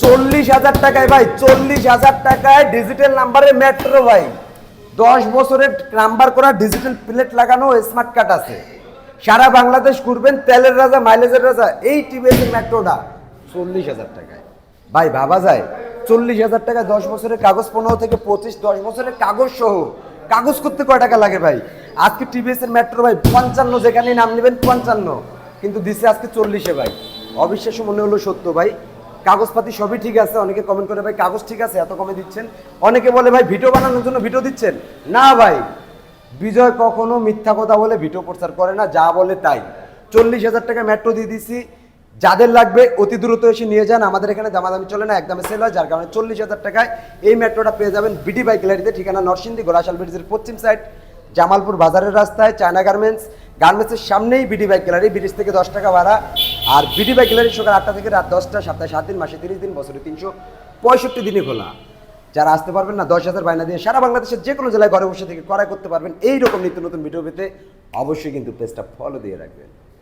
চল্লিশ হাজার টাকায় ভাই চল্লিশ হাজার টাকায় ডিজিটাল নাম্বারে মেট্রো ভাই। দশ বছরের নাম্বার করা ডিজিটাল প্লেট লাগানো স্মার্ট কার্ড আছে। সারা বাংলাদেশ ঘুরবেন তেলের রাজা মাইলেজের রাজা এই টিভিএস মেট্রোটা চল্লিশ হাজার টাকায়। ভাই ভাবা যায় চল্লিশ হাজার টাকা দশ বছরের কাগজ পনেরো থেকে পঁচিশ দশ বছরের কাগজ সহ। কাগজ করতে কয় টাকা লাগে ভাই? আজকে টিভিএস এর মেট্রো ভাই পঞ্চান্ন যেখানে নাম নেবেন পঞ্চান্ন। কিন্তু দিছে আজকে চল্লিশে ভাই। অবিশ্বাস্য মনে হলো সত্য ভাই। কাগজপাতি সবই ঠিক আছে, অনেকে কমেন্ট করে, ভাই, কাগজ ঠিক আছে, এত কমে দিচ্ছেন? অনেকে বলে, ভাই ভিডিও বানানোর জন্য ভিডিও দিচ্ছেন? না, ভাই, বিজয় কখনো মিথ্যা কথা বলে ভিডিও প্রচার করে না, যা বলে তাই। চল্লিশ হাজার টাকা মেট্রো দিয়ে দিছি, যাদের লাগবে অতি দ্রুত এসে নিয়ে যান, আমাদের এখানে দামাদামি চলে না একদমে সেল হয়, যার কারণে চল্লিশ হাজার টাকায় এই মেট্রোটা পেয়ে যাবেন বিডি বাইক গ্যালারিতে ঠিকানা নরসিংদী গোরাশাল ব্রিজের পশ্চিম সাইড জামালপুর বাজারের রাস্তায় চায়না গার্মেন্টস গার্মেন্টসের সামনেই বিডি বাইক গ্যালারি ব্রিজ থেকে দশ টাকা ভাড়া। আর বিডি বাইক গ্যালারি সকাল আটটা থেকে রাত দশটা, সপ্তাহে সাত দিন, মাসে তিরিশ দিন, বছরে তিনশো পঁয়ষট্টি দিনে খোলা। যারা আসতে পারবেন না, দশ হাজার বায়না দিয়ে সারা বাংলাদেশের যে কোনো জেলায় ঘরে বসে থেকে করাই করতে পারবেন। এইরকম নিত্য নতুন ভিডিও পেতে অবশ্যই কিন্তু পেজটা ফলো দিয়ে রাখবেন।